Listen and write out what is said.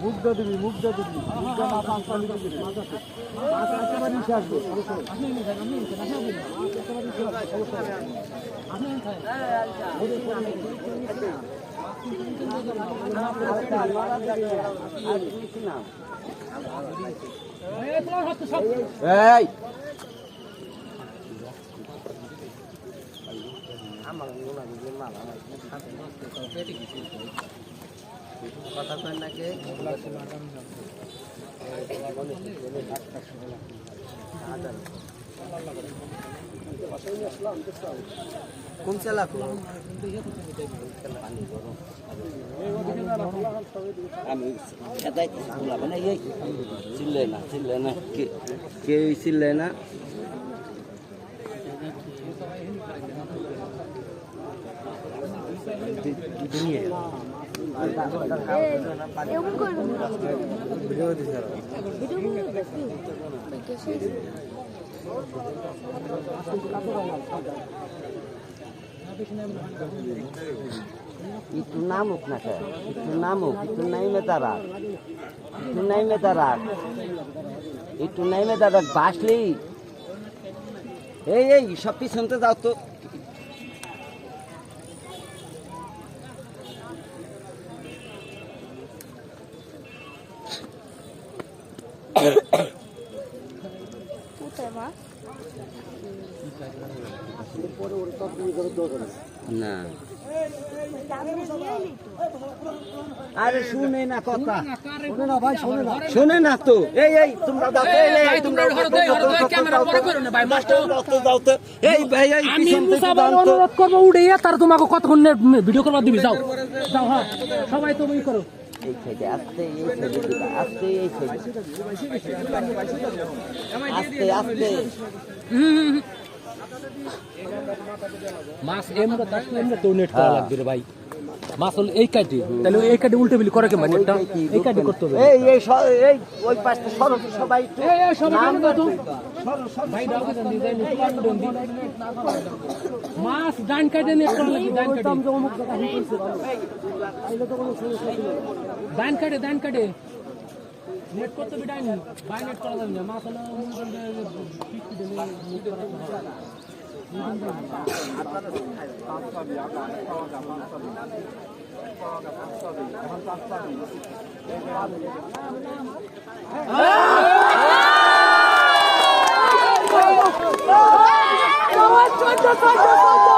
মুগ্ধ দিবি মুগ্ধ দিবি মুগ্ধ না পাঁচ পালি দিবি খান এই তোমার হাতে সব এই কথা কয় নাকি কোন চালা আমি খেতাই গুলাবে না এই চিল্লে না। চিল্লে না কে- চিল্লে না? নিয়ে একটু নামুক না স্যার একটু নামুক, একটু নাইমে তারা একটু নাইমে তারা একটু নাইমে তারা বাসলি। এই এই, সব পিছনতে যাও তো। না। আরে শুনে না কথা। শোনে না ভাই শোনে না। শুনে না তো। এই এই তোমরা যাও এই, এই, তোমরা হরো দেই, হরো দেই, ক্যামেরা পরে করো না, ভাই, মাস্টার। যাও তো, তো। এই ভাই এই পিছন থেকে মুসা তো। অনুরোধ করব উড়ে তার তোমাকে কতক্ষণ ভিডিও করবার দিবি যাও। যাও হ্যাঁ। সবাই তো ওই করো। এই সাইডে আস্তে এই সাইডে দিবা, আস্তে এই সাইডে আস্তে আস্তে। মাছ এমরা তার এমরা তো নেট করা লাগবে ভাই। মাছ হলো এই কাটি তাহলে এই কাটি উল্টে বিলি করে কে মানে? এই কাটি করতে হবে। এই এই এই ওই পাশটা সরো সবাই একটু। এই এই সবাই নাম কেন তো সরো, সরো। ভাই দাও দেন দিন। দিন দিন মাছ ডান কাটে নেট করা লাগবে ডান কাটে ডান কাটে ডান কাটে নেট করতে বি ডান ভাই নেট করা যাবে না। মাছ হলো ফিফটি দিলে চোদ্দ চোদ্দ চোদ্দ